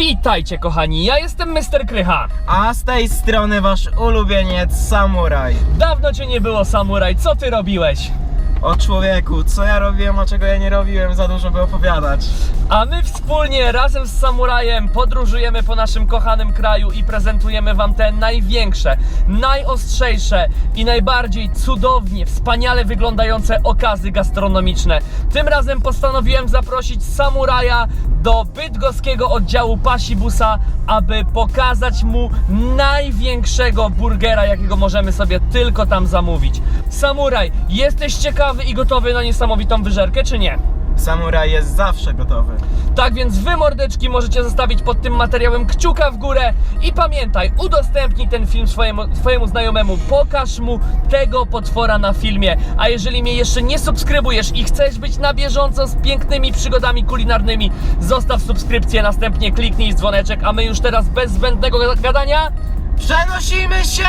Witajcie kochani, ja jestem Mr. Krycha. A z tej strony wasz ulubieniec Samuraj. Dawno cię nie było, samuraj, co ty robiłeś? O człowieku, co ja robiłem, a czego ja nie robiłem, za dużo by opowiadać. A my wspólnie razem z samurajem podróżujemy po naszym kochanym kraju i prezentujemy wam te największe, najostrzejsze i najbardziej cudownie, wspaniale wyglądające okazy gastronomiczne. Tym razem postanowiłem zaprosić samuraja do bydgoskiego oddziału Pasibusa, aby pokazać mu największego burgera, jakiego możemy sobie tylko tam zamówić. Samuraj, jesteś ciekawy i gotowy na niesamowitą wyżerkę, czy nie? Samuraj jest zawsze gotowy. Tak więc wy mordeczki możecie zostawić pod tym materiałem kciuka w górę i pamiętaj, udostępnij ten film swojemu, swojemu znajomemu, pokaż mu tego potwora na filmie. A jeżeli mnie jeszcze nie subskrybujesz i chcesz być na bieżąco z pięknymi przygodami kulinarnymi, zostaw subskrypcję, następnie kliknij dzwoneczek, a my już teraz bez zbędnego gadania Przenosimy się!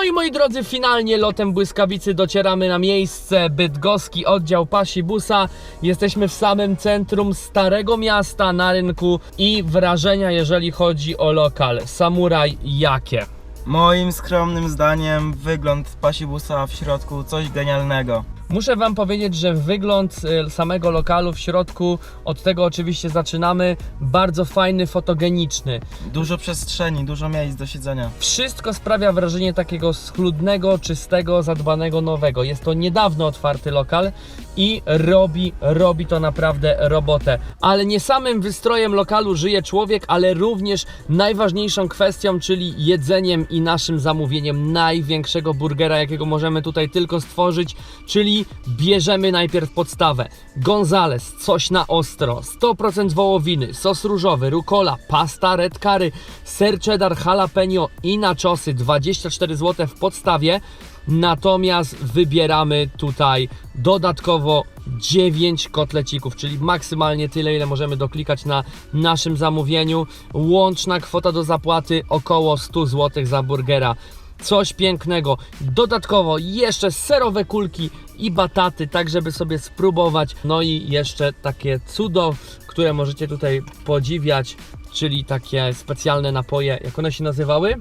No i moi drodzy, finalnie lotem błyskawicy docieramy na miejsce Bydgoski oddział Pasibusa. Jesteśmy w samym centrum starego miasta na rynku i wrażenia jeżeli chodzi o lokal. Samuraj jakie? Moim skromnym zdaniem wygląd pasibusa w środku coś genialnego. Muszę Wam powiedzieć, że wygląd y, samego lokalu w środku, od tego oczywiście zaczynamy, bardzo fajny, fotogeniczny. Dużo przestrzeni, dużo miejsc do siedzenia. Wszystko sprawia wrażenie takiego schludnego, czystego, zadbanego, nowego. Jest to niedawno otwarty lokal i robi, robi to naprawdę robotę. Ale nie samym wystrojem lokalu żyje człowiek, ale również najważniejszą kwestią, czyli jedzeniem i naszym zamówieniem największego burgera, jakiego możemy tutaj tylko stworzyć, czyli bierzemy najpierw podstawę. Gonzales, coś na ostro, 100% wołowiny, sos różowy, rucola, pasta red curry, ser cheddar, jalapeno i naczosy 24 zł w podstawie. Natomiast wybieramy tutaj dodatkowo 9 kotlecików, czyli maksymalnie tyle, ile możemy doklikać na naszym zamówieniu. Łączna kwota do zapłaty około 100 zł za burgera. Coś pięknego. Dodatkowo jeszcze serowe kulki i bataty, tak żeby sobie spróbować. No i jeszcze takie cudo, które możecie tutaj podziwiać, czyli takie specjalne napoje, jak one się nazywały?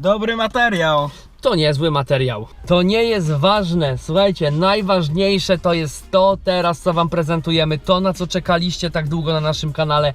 Dobry materiał. To niezły materiał. To nie jest ważne. Słuchajcie, najważniejsze to jest to teraz, co Wam prezentujemy. To, na co czekaliście tak długo na naszym kanale.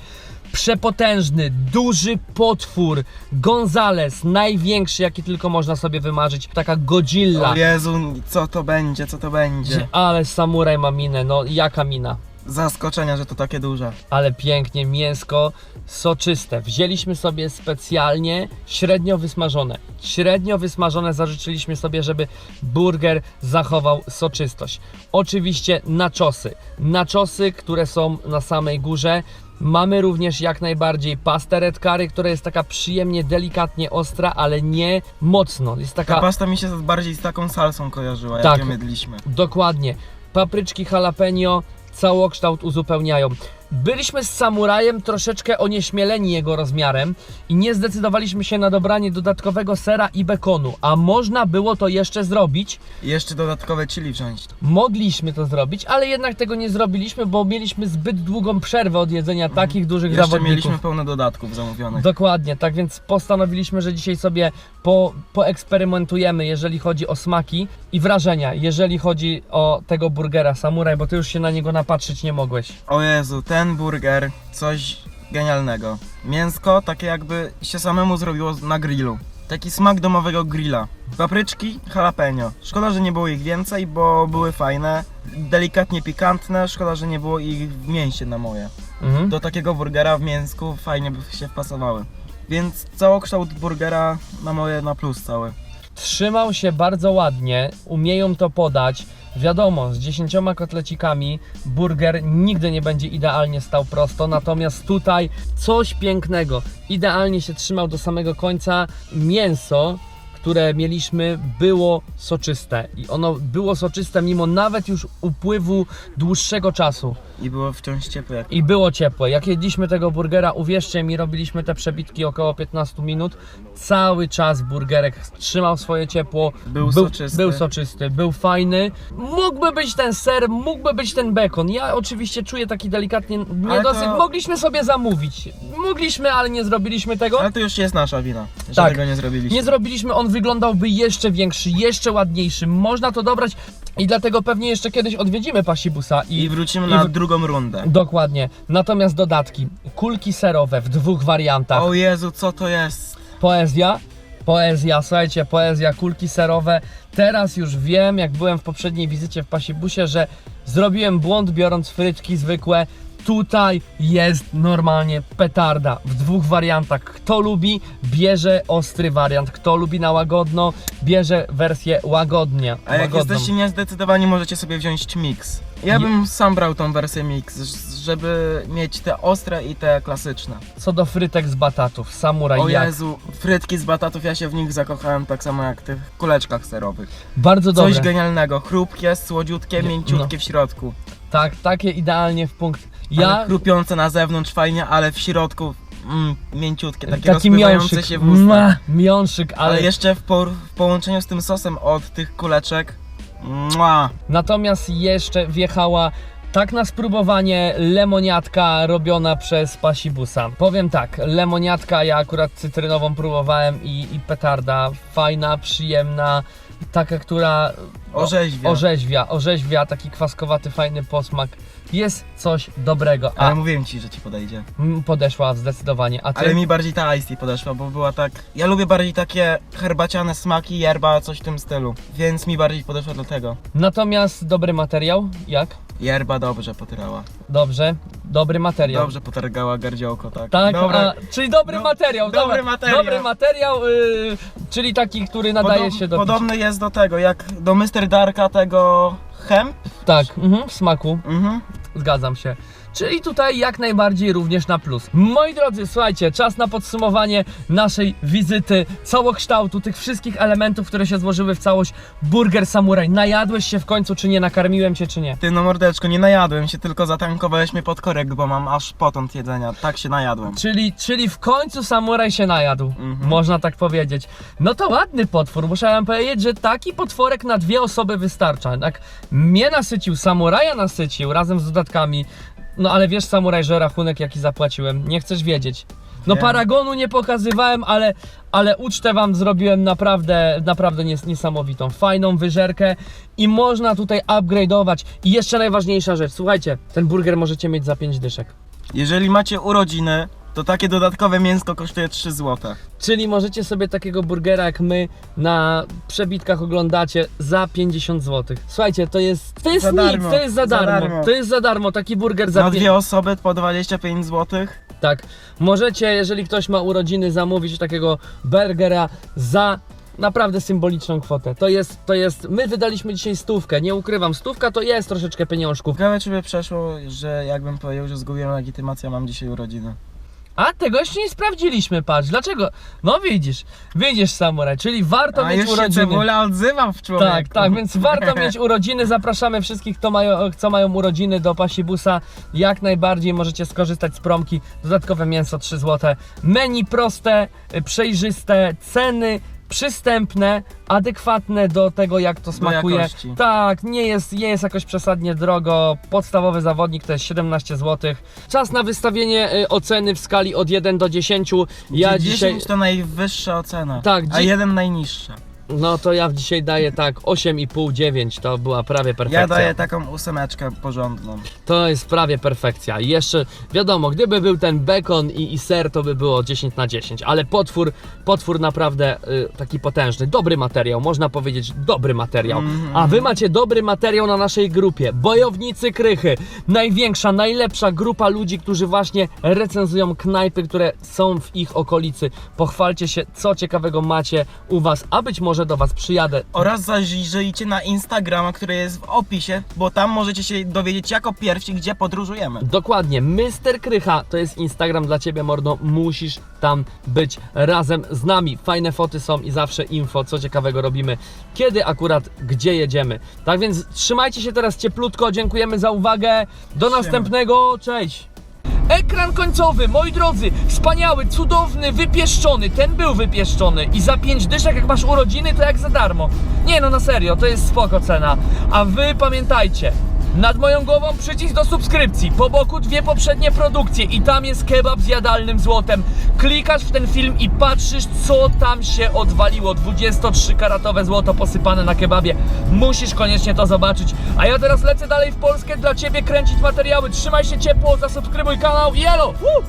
Przepotężny, duży potwór. Gonzales, największy, jaki tylko można sobie wymarzyć. Taka Godzilla. O Jezu, co to będzie, co to będzie? Ale samuraj ma minę, no jaka mina? Zaskoczenia, że to takie duże. ale pięknie, mięsko soczyste. Wzięliśmy sobie specjalnie średnio wysmażone. Średnio wysmażone zażyczyliśmy sobie, żeby burger zachował soczystość. Oczywiście naczosy. Naczosy, które są na samej górze. Mamy również jak najbardziej pastę red curry, która jest taka przyjemnie, delikatnie ostra, ale nie mocno. Jest Ta taka pasta mi się bardziej z taką salsą kojarzyła, Tak. jak ją jedliśmy. Dokładnie. Papryczki jalapeno całokształt uzupełniają. Byliśmy z samurajem troszeczkę onieśmieleni jego rozmiarem i nie zdecydowaliśmy się na dobranie dodatkowego sera i bekonu, a można było to jeszcze zrobić. I jeszcze dodatkowe chili wziąć. Mogliśmy to zrobić, ale jednak tego nie zrobiliśmy, bo mieliśmy zbyt długą przerwę od jedzenia takich dużych Jeszcze zawodników. mieliśmy pełno dodatków zamówionych. Dokładnie, tak więc postanowiliśmy, że dzisiaj sobie po, poeksperymentujemy, jeżeli chodzi o smaki i wrażenia, jeżeli chodzi o tego burgera samuraj, bo ty już się na niego napatrzeć nie mogłeś. O Jezu, ten burger, coś genialnego. Mięsko takie jakby się samemu zrobiło na grillu. Taki smak domowego grilla. Papryczki, jalapeno. Szkoda, że nie było ich więcej, bo były fajne. Delikatnie pikantne, szkoda, że nie było ich w mięsie na moje. Mhm. Do takiego burgera w mięsku fajnie by się wpasowały. Więc całokształt burgera na moje na plus cały. Trzymał się bardzo ładnie, umieją to podać. Wiadomo, z dziesięcioma kotlecikami burger nigdy nie będzie idealnie stał prosto, natomiast tutaj coś pięknego. Idealnie się trzymał do samego końca. Mięso, które mieliśmy, było soczyste. I ono było soczyste mimo nawet już upływu dłuższego czasu. I było wciąż ciepłe. I było ciepłe. Jak jedliśmy tego burgera, uwierzcie mi, robiliśmy te przebitki około 15 minut. Cały czas burgerek trzymał swoje ciepło. Był był soczysty. Był soczysty, był fajny. Mógłby być ten ser, mógłby być ten bekon. Ja oczywiście czuję taki delikatnie niedosyt. to- Mogliśmy sobie zamówić. Mogliśmy, ale nie zrobiliśmy tego. Ale to już jest nasza wina, że Tak. tego nie zrobiliśmy. Nie zrobiliśmy, on wyglądałby jeszcze większy, jeszcze ładniejszy. Można to dobrać i dlatego pewnie jeszcze kiedyś odwiedzimy Pasibusa I wrócimy i na w- drugą rundę. Dokładnie. Natomiast dodatki. Kulki serowe w dwóch wariantach. O Jezu, co to jest? Poezja. Poezja, słuchajcie, poezja, kulki serowe. Teraz już wiem, jak byłem w poprzedniej wizycie w Pasibusie, że zrobiłem błąd biorąc frytki zwykłe. Tutaj jest normalnie petarda w dwóch wariantach. Kto lubi, bierze ostry wariant. Kto lubi na łagodno, bierze wersję łagodnie. A jak łagodną. jesteście niezdecydowani, możecie sobie wziąć mix. Ja bym sam brał tą wersję mix, żeby mieć te ostre i te klasyczne. Co do frytek z batatów, samuraj O jak. Jezu, frytki z batatów, ja się w nich zakochałem tak samo jak w tych kuleczkach serowych. Bardzo Coś dobre. genialnego, chrupkie, słodziutkie, mięciutkie no. w środku. Tak, takie idealnie w punkt. Ja... Ale chrupiące na zewnątrz fajnie, ale w środku mm, mięciutkie, takie taki rozpływające miąższyk, się w. Mua, miąższyk, Ale ale jeszcze w, por- w połączeniu z tym sosem od tych kuleczek, mua. natomiast jeszcze wjechała tak na spróbowanie lemoniatka robiona przez Pasibusa. Powiem tak, lemoniatka ja akurat cytrynową próbowałem i, i petarda, fajna, przyjemna, taka, która orzeźwia. orzeźwia, orzeźwia, taki kwaskowaty, fajny posmak. Jest coś dobrego, a Ale mówiłem ci, że ci podejdzie. podeszła zdecydowanie, a ty? Ale mi bardziej ta Ice Tea podeszła, bo była tak... Ja lubię bardziej takie herbaciane smaki, yerba, coś w tym stylu. Więc mi bardziej podeszła dlatego. Natomiast dobry materiał, jak? Yerba dobrze potyrała. Dobrze, dobry materiał. Dobrze potargała gardziołko, tak. Tak, Dobre. a, czyli dobry Do- materiał. dobry dobra. materiał. Dobry materiał, yy, czyli taki, który nadaje Podob- się do Podobny jest do tego, jak do Mr. Darka tego hemp. picia. Tak, mhm, w smaku, Mhm. zgadzam się. Czyli tutaj jak najbardziej również na plus. Moi drodzy, słuchajcie, czas na podsumowanie naszej wizyty, całokształtu, tych wszystkich elementów, które się złożyły w całość. Burger Samurai. Najadłeś się w końcu, czy nie? Nakarmiłem cię, czy nie? Ty no mordeczko, nie najadłem się, tylko zatankowałeś mnie pod korek, bo mam aż potąd jedzenia. Tak się najadłem. Czyli, czyli w końcu samuraj się najadł, Mhm. można tak powiedzieć. No to ładny potwór, muszę wam powiedzieć, że taki potworek na dwie osoby wystarcza. Tak mnie nasycił, samuraja nasycił razem z dodatkami. No ale wiesz samuraj, że rachunek jaki zapłaciłem, nie chcesz wiedzieć. No Wiem. paragonu nie pokazywałem, ale, ale ucztę wam zrobiłem naprawdę, naprawdę nies niesamowitą, fajną wyżerkę i można tutaj upgrade'ować. I jeszcze najważniejsza rzecz, słuchajcie, ten burger możecie mieć za 5 dyszek. Jeżeli macie urodziny, to takie dodatkowe mięsko kosztuje 3 zł. Czyli możecie sobie takiego burgera jak my na przebitkach oglądacie za 50 zł. Słuchajcie, to jest to jest Za nic, darmo, to jest za za darmo. darmo. To jest za darmo taki burger za Na pię- dwie osoby po 25 zł. Tak. Możecie, jeżeli ktoś ma urodziny, zamówić takiego burgera za naprawdę symboliczną kwotę. To jest, to jest, my wydaliśmy dzisiaj stówkę, nie ukrywam, stówka to jest troszeczkę pieniążków. Ciekawe czy by przeszło, że jakbym powiedział, że zgubiłem legitymację, a mam dzisiaj urodziny. A tego jeszcze nie sprawdziliśmy, patrz, dlaczego? No widzisz, widzisz samuraj, czyli warto a mieć już się urodziny. cebula odzywa w człowieku. Tak, tak, więc warto mieć urodziny. Zapraszamy wszystkich, kto mają, co mają urodziny do Pasibusa. Jak najbardziej możecie skorzystać z promki. Dodatkowe mięso 3 zł. Menu proste, przejrzyste, ceny przystępne, adekwatne do tego, jak to smakuje. jakości. Tak, nie jest, nie jest jakoś przesadnie drogo. Podstawowy zawodnik to jest 17 zł. Czas na wystawienie y, oceny w skali od 1 do 10. Ja 10 dzisiaj. to najwyższa ocena, Tak, a dzi- jeden najniższa. No to ja dzisiaj daję tak 8,5, 9. To była prawie perfekcja. Ja daję taką ósemeczkę porządną. To jest prawie perfekcja. I jeszcze wiadomo, gdyby był ten bekon i, i ser, to by było 10 na 10, ale potwór, potwór naprawdę y, taki potężny. Dobry materiał, można powiedzieć, dobry materiał. Mhm. A wy macie dobry materiał na naszej grupie. Bojownicy Krychy. Największa, najlepsza grupa ludzi, którzy właśnie recenzują knajpy, które są w ich okolicy. Pochwalcie się, co ciekawego macie u was, a być może może do Was przyjadę. Oraz zajrzyjcie na Instagrama, który jest w opisie, bo tam możecie się dowiedzieć jako pierwsi, gdzie podróżujemy. Dokładnie, Mr. Krycha to jest Instagram dla Ciebie, mordo. Musisz tam być razem z nami. Fajne foty są i zawsze info, co ciekawego robimy, kiedy akurat, gdzie jedziemy. Tak więc trzymajcie się teraz cieplutko, dziękujemy za uwagę. Do Siema. następnego, cześć! Ekran końcowy, moi drodzy, wspaniały, cudowny, wypieszczony. Ten był wypieszczony i za 5 dyszek, jak masz urodziny, to jak za darmo. Nie no, na serio, to jest spoko cena. A wy pamiętajcie, nad moją głową przycisk do subskrypcji, po boku dwie poprzednie produkcje i tam jest kebab z jadalnym złotem. Klikasz w ten film i patrzysz, co tam się odwaliło. 23-karatowe złoto posypane na kebabie. Musisz koniecznie to zobaczyć. A ja teraz lecę dalej w Polskę dla Ciebie kręcić materiały. Trzymaj się ciepło, zasubskrybuj kanał i elo! Woo!